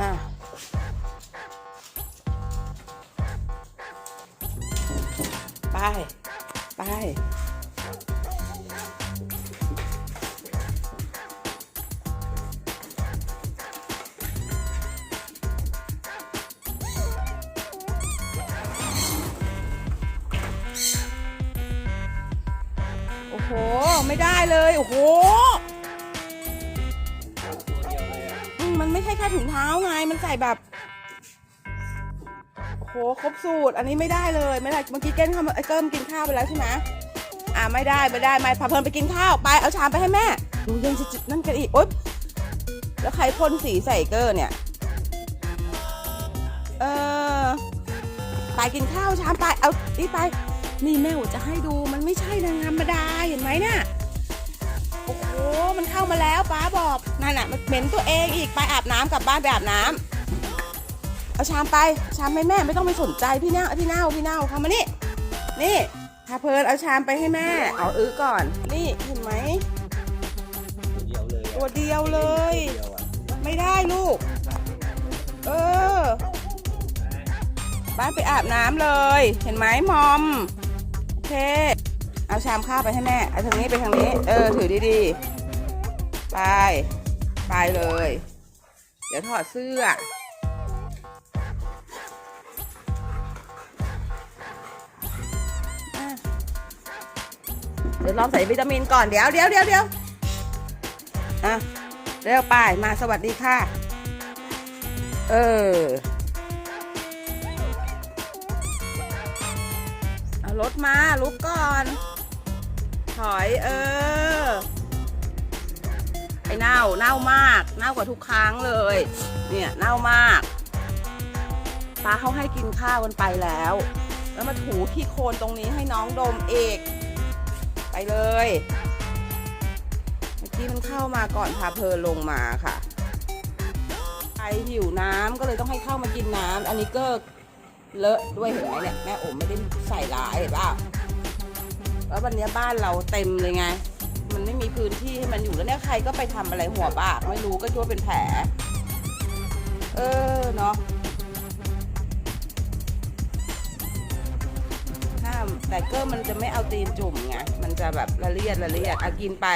อะไป ไป โอ้โห ไม่ได้เลย โอ้โห ไม่ใช่แค่ถุงเท้าไง มันใส่แบบโอ้โหครบสูตร อันนี้ไม่ได้เลยไม่ได้เมื่อกี้เก้นทำไอ้เกิ้มกินข้าวไปแล้วใช่ไหมอ่าไม่ได้ไม่ได้ไม่พาเพลินไปกินข้าวไปเอาชามไปให้แม่ดูยังจะนั่นกันอีกโอ๊ยแล้วใครพ่นสีใส่เกอร์เนี่ย เออไปกินข้าวชามไปเอานี่ไปนี่แม่วจะให้ดูมันไม่ใช่นางธรรมดาเห็นไหมเนี่ย มันเข้ามาแล้วป้าบอกนั่นน่ะมันเหม็นตัวเองอีกไปอาบน้ำกลับบ้านไปอาบน้ำเอาชามไปชามให้แม่ไม่ต้องไปสนใจพี่เน่าพี่เน่าพี่เน่าเข้ามานี่นี่พาเพลินเอาชามไปให้แม่ เอาอื้อก่อน นี่เห็นไหมเดียวเลยตัวเดียวเลยเดียวอะไม่ได้ลูก เออ บ้านไปอาบน้ำเลย เห็นไหมมอมโอเค เอาชามข้าวไปให้แม่ เอาทางนี้ไปทางนี้ เออ ถือดีๆ ไป ไปเลย เดี๋ยวถอดเสื้อ เดี๋ยวลองใส่วิตามินก่อน เดี๋ยวเดี๋ยวเดี๋ยวเดี๋ยวอะเร็วไปมาสวัสดีค่ะ เออเอารถมาลุกก่อน ถอยเออาเน่ามาก เน่ากว่าทุกครั้งเลย เนี่ยเน่ามากป้าเขาให้กินข้าวกันไปแล้ว แล้วมาถูที่โคนตรงนี้ให้น้องดมเอกไปเลย เมื่อกี้มันเข้ามาก่อนพาเพลินลงมาค่ะไอหิวน้ำก็เลยต้องให้เข้ามากินน้ำอันนี้ก็เลอะด้วยเห็นไหมเนี่ยแม่โอมไม่ได้ใส่ร้ายเห็นป่ะแล้ววันนี้บ้านเราเต็มเลยไง มันไม่มีพื้นที่ให้มันอยู่แล้วเนี่ยใครก็ไปทำอะไรหัวบากไม่รู้ก็ชั่วาเป็นแผล เออเนาะห้ามแต่เกอร์มันจะไม่เอาตีนจุ่มไงมันจะแบบละเลียดละเลียดอะกินไป